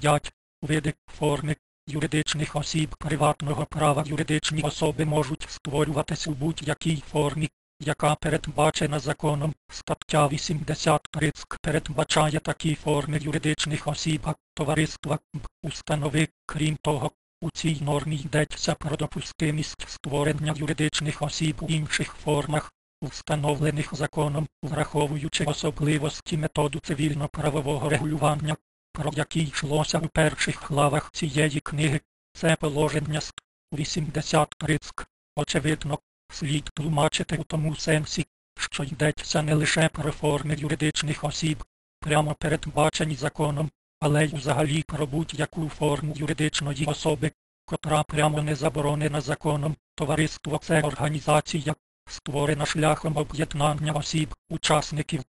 5. Види, форми юридичних осіб приватного права юридичні особи можуть створюватись у будь-якій формі, яка передбачена законом. Стаття 83 ЦК передбачає такі форми юридичних осіб, товариства, установи. Крім того, у цій нормі йдеться про допустимість створення юридичних осіб у інших формах, встановлених законом, враховуючи особливості методу цивільно-правового регулювання, про які йшлося у перших главах цієї книги. Це положення ст 83 ЦК. Очевидно, слід тлумачити у тому сенсі, що йдеться не лише про форми юридичних осіб, прямо передбачені законом, але й взагалі про будь-яку форму юридичної особи, котра прямо не заборонена законом. Товариство це організація, створена шляхом об'єднання осіб, учасників,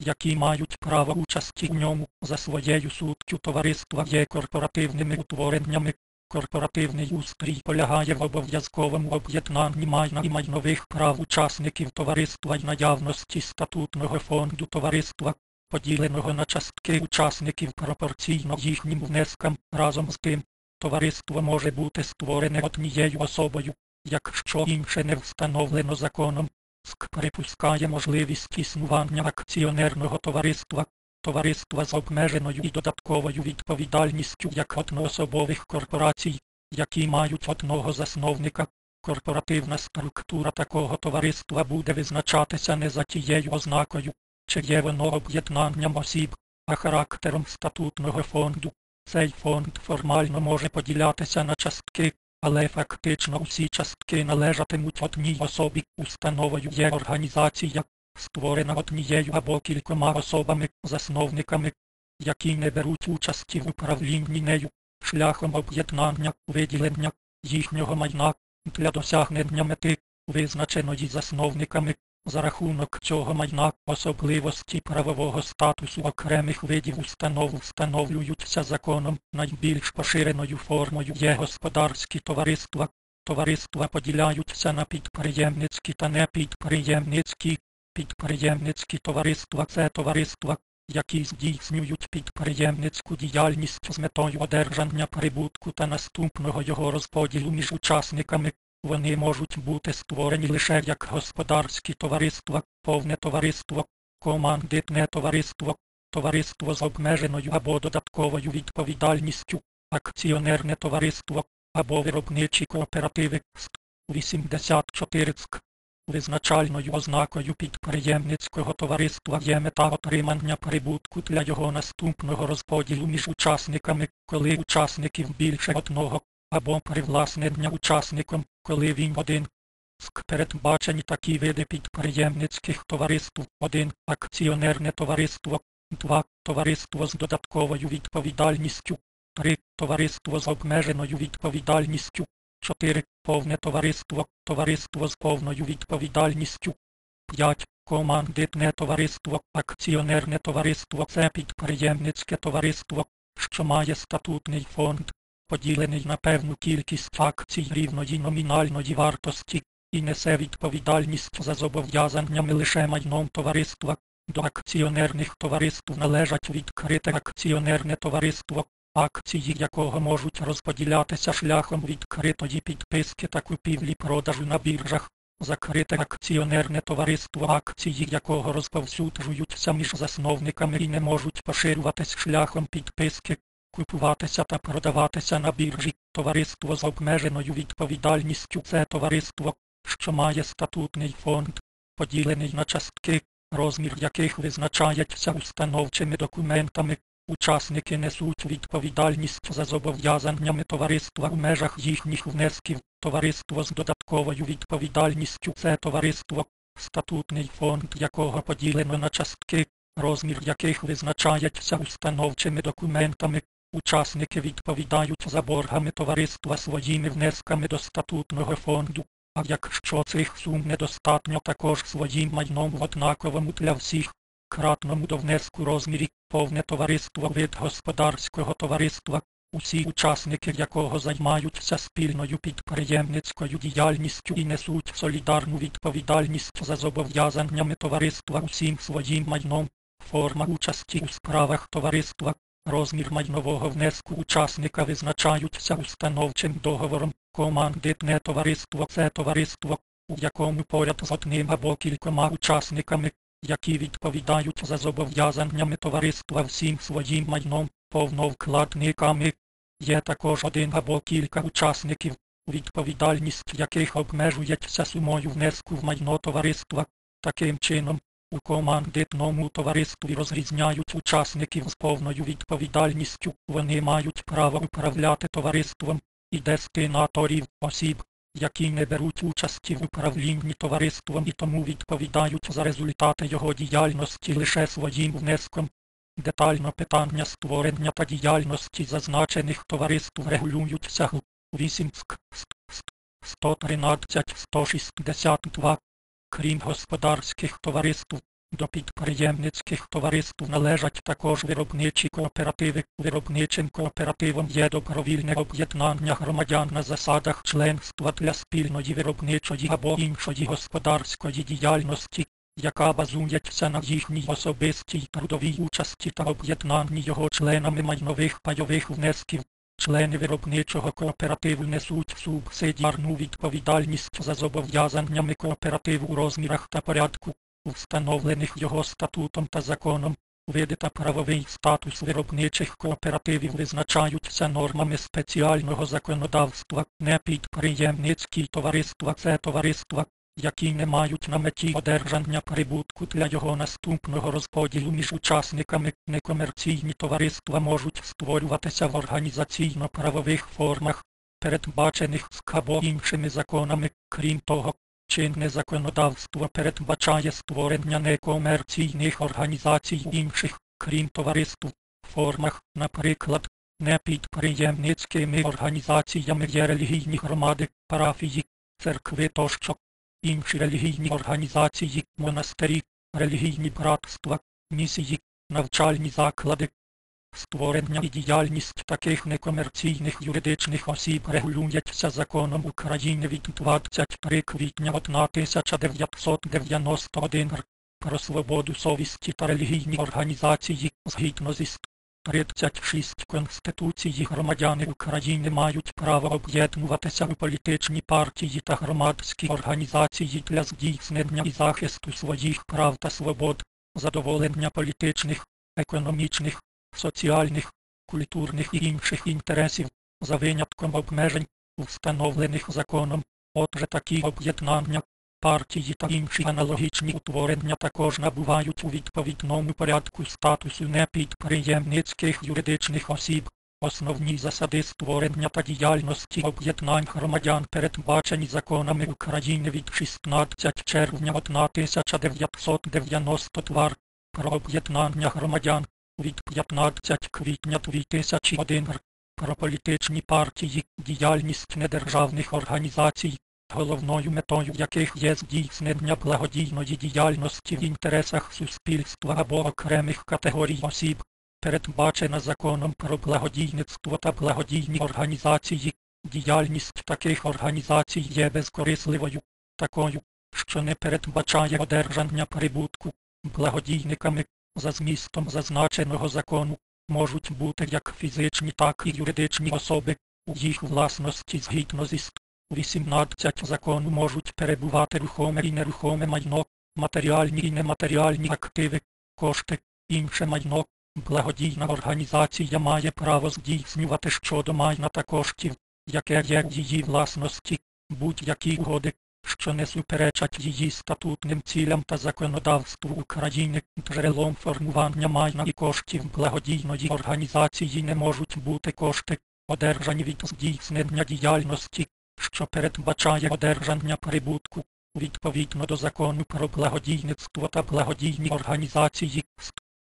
які мають право участі у ньому за своєю суттю товариства є корпоративними утвореннями. Корпоративний устрій полягає в обов'язковому об'єднанні майна і майнових прав учасників товариства й наявності статутного фонду товариства, поділеного на частки учасників пропорційно їхнім внескам. Разом з тим, товариство може бути створене однією особою, якщо інше не встановлено законом. СК припускає можливість існування акціонерного товариства, товариства з обмеженою і додатковою відповідальністю як одноособових корпорацій, які мають одного засновника. Корпоративна структура такого товариства буде визначатися не за тією ознакою, чи є воно об'єднанням осіб, а характером статутного фонду. Цей фонд формально може поділятися на частки, але фактично усі частки належатимуть одній особі. Установою є організація, створена однією або кількома особами, засновниками, які не беруть участі в управлінні нею, шляхом об'єднання, виділення їхнього майна для досягнення мети, визначеної засновниками. За рахунок цього майна особливості правового статусу окремих видів установ встановлюються законом. Найбільш поширеною формою є господарські товариства. Товариства поділяються на підприємницькі та непідприємницькі. Підприємницькі товариства це товариства, які здійснюють підприємницьку діяльність з метою одержання прибутку та наступного його розподілу між учасниками. Вони можуть бути створені лише як господарські товариства, повне товариство, командитне товариство, товариство з обмеженою або додатковою відповідальністю, акціонерне товариство або виробничі кооперативи. 84 ЦК. Визначальною ознакою підприємницького товариства є мета отримання прибутку для його наступного розподілу між учасниками, коли учасників більше одного, або привласнення учасником, коли він один. СК передбачені такі види підприємницьких товариств 1. Акціонерне товариство 2. Товариство з додатковою відповідальністю 3. Товариство з обмеженою відповідальністю 4. Повне товариство, товариство з повною відповідальністю. 5. Командитне товариство, акціонерне товариство це підприємницьке товариство, що має статутний фонд, поділений на певну кількість акцій рівної номінальної вартості, і несе відповідальність за зобов'язаннями лише майном товариства. До акціонерних товариств належать відкрите акціонерне товариство, акції якого можуть розподілятися шляхом відкритої підписки та купівлі продажу на біржах, закрите акціонерне товариство, акції якого розповсюджуються між засновниками і не можуть поширюватись шляхом підписки, купуватися та продаватися на біржі. Товариство з обмеженою відповідальністю це товариство, що має статутний фонд, поділений на частки, розмір яких визначається установчими документами. Учасники несуть відповідальність за зобов'язаннями товариства у межах їхніх внесків. Товариство з додатковою відповідальністю це товариство, статутний фонд якого поділено на частки, розмір яких визначається установчими документами. Учасники відповідають за боргами товариства своїми внесками до статутного фонду, а якщо цих сум недостатньо також своїм майном в однаковому для всіх кратному до внеску розмірі, повне товариство вид господарського товариства, усі учасники якого займаються спільною підприємницькою діяльністю і несуть солідарну відповідальність за зобов'язаннями товариства усім своїм майном, форма участі у справах товариства, Розмір майнового внеску учасника визначаються установчим договором командитне товариство це товариство, у якому поряд з одним або кількома учасниками, які відповідають за зобов'язаннями товариства всім своїм майном, повновкладниками. Є також один або кілька учасників, відповідальність яких обмежується сумою внеску в майно товариства. Таким чином, у командитному товаристві розрізняють учасників з повною відповідальністю. Вони мають право управляти товариством і дестинаторів осіб, які не беруть участі в управлінні товариством і тому відповідають за результати його діяльності лише своїм внеском. Детально питання створення та діяльності зазначених товариств регулюються г. 8 ск 113 162 Крім господарських товариств, до підприємницьких товариств належать також виробничі кооперативи. Виробничим кооперативом є добровільне об'єднання громадян на засадах членства для спільної виробничої або іншої господарської діяльності, яка базується на їхній особистій трудовій участі та об'єднанні його членами майнових пайових внесків. Члени виробничого кооперативу несуть субсидіарну відповідальність за зобов'язаннями кооперативу у розмірах та порядку, встановлених його статутом та законом. Види та правовий статус виробничих кооперативів визначаються нормами спеціального законодавства, не підприємницькі товариства це товариства, які не мають на меті одержання прибутку для його наступного розподілу між учасниками. Некомерційні товариства можуть створюватися в організаційно-правових формах, передбачених СК або іншими законами. Крім того, чинне законодавство передбачає створення некомерційних організацій інших, крім товариств, формах, наприклад, не підприємницькими організаціями є релігійні громади, парафії, церкви тощо інші релігійні організації, монастирі, релігійні братства, місії, навчальні заклади. Створення і діяльність таких некомерційних юридичних осіб регулюється законом України від 23 квітня 1991 р. про свободу совісті та релігійні організації згідно зі 36 Конституції громадяни України мають право об'єднуватися у політичні партії та громадські організації для здійснення і захисту своїх прав та свобод, задоволення політичних, економічних, соціальних, культурних і інших інтересів за винятком обмежень, встановлених законом. Отже такі об'єднання Партії та інші аналогічні утворення також набувають у відповідному порядку статусу непідприємницьких юридичних осіб. Основні засади створення та діяльності об'єднань громадян передбачені законами України від 16 червня 1992 про об'єднання громадян від 15 квітня 2001 про політичні партії, діяльність недержавних організацій головною метою яких є здійснення благодійної діяльності в інтересах суспільства або окремих категорій осіб, передбачена законом про благодійництво та благодійні організації. Діяльність таких організацій є безкорисливою, такою, що не передбачає одержання прибутку. Благодійниками за змістом зазначеного закону можуть бути як фізичні, так і юридичні особи у їх власності згідно зі 18 закону можуть перебувати рухоме і нерухоме майно, матеріальні і нематеріальні активи, кошти, інше майно. Благодійна організація має право здійснювати щодо майна та коштів, яке є в її власності, будь-які угоди, що не суперечать її статутним цілям та законодавству України, джерелом формування майна і коштів благодійної організації не можуть бути кошти, одержані від здійснення діяльності, що передбачає одержання прибутку відповідно до закону про благодійництво та благодійні організації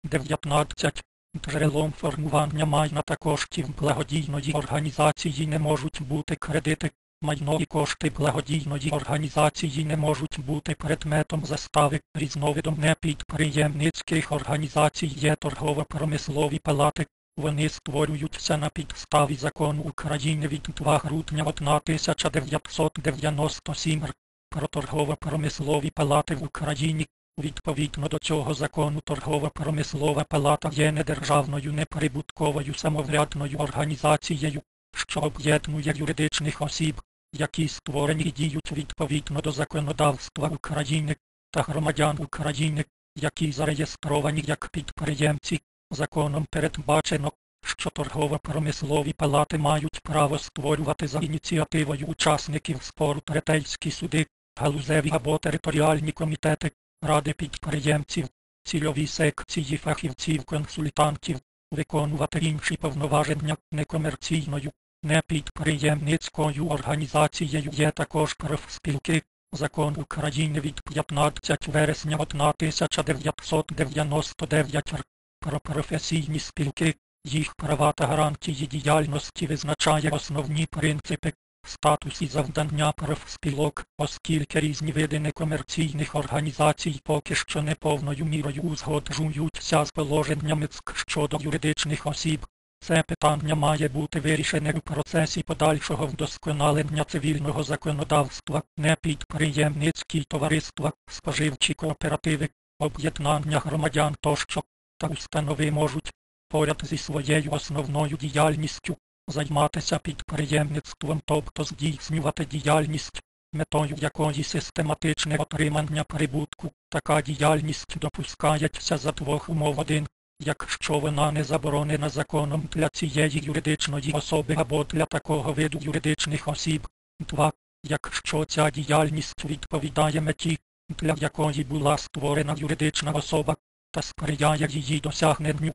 19. Джерелом формування майна та коштів благодійної організації не можуть бути кредити, майно і кошти благодійної організації не можуть бути предметом застави, різновидом непідприємницьких організацій є торгово-промислові палати, вони створюються на підставі закону України від 2 грудня 1997 про торгово-промислові палати в Україні. Відповідно до цього закону торгово-промислова палата є недержавною неприбутковою самоврядною організацією, що об'єднує юридичних осіб, які створені і діють відповідно до законодавства України та громадян України, які зареєстровані як підприємці. Законом передбачено, що торгово-промислові палати мають право створювати за ініціативою учасників спору третейські суди, галузеві або територіальні комітети, ради підприємців, цільові секції фахівців-консультантів, виконувати інші повноваження некомерційною, непідприємницькою організацією є також профспілки. Закон України від 15 вересня 1999 р. Про професійні спілки, їх права та гарантії діяльності визначає основні принципи, статус і завдання профспілок, оскільки різні види некомерційних організацій поки що не повною мірою узгоджуються з положеннями ЦК щодо юридичних осіб. Це питання має бути вирішене у процесі подальшого вдосконалення цивільного законодавства, непідприємницькі товариства, споживчі кооперативи, об'єднання громадян тощо, та установи можуть поряд зі своєю основною діяльністю займатися підприємництвом, тобто здійснювати діяльність, метою якої систематичне отримання прибутку. Така діяльність допускається за двох умов один. Якщо вона не заборонена законом для цієї юридичної особи або для такого виду юридичних осіб, 2. Якщо ця діяльність відповідає меті, для якої була створена юридична особа, та сприяє її досягненню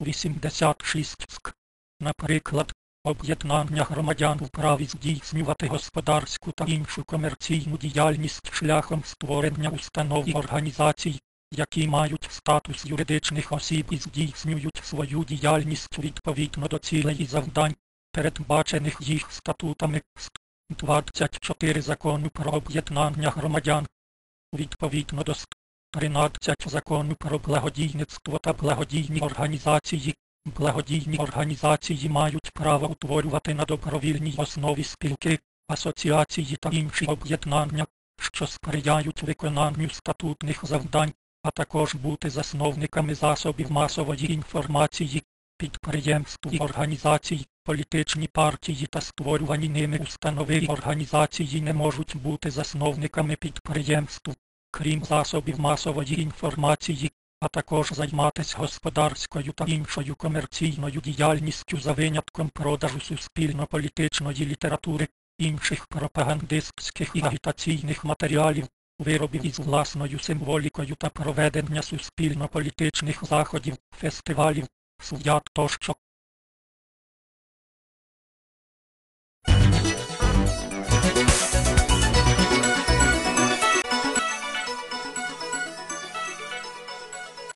86 ск. Наприклад, об'єднання громадян в праві здійснювати господарську та іншу комерційну діяльність шляхом створення установ і організацій, які мають статус юридичних осіб і здійснюють свою діяльність відповідно до цілей і завдань, передбачених їх статутами 24 закону про об'єднання громадян. Відповідно до 13 закону про благодійництво та благодійні організації. Благодійні організації мають право утворювати на добровільній основі спілки, асоціації та інші об'єднання, що сприяють виконанню статутних завдань, а також бути засновниками засобів масової інформації, підприємств і організацій, політичні партії та створювані ними установи і організації не можуть бути засновниками підприємств, крім засобів масової інформації, а також займатися господарською та іншою комерційною діяльністю за винятком продажу суспільно-політичної літератури, інших пропагандистських і агітаційних матеріалів, виробів із власною символікою та проведення суспільно-політичних заходів, фестивалів, свят тощо. Thank you.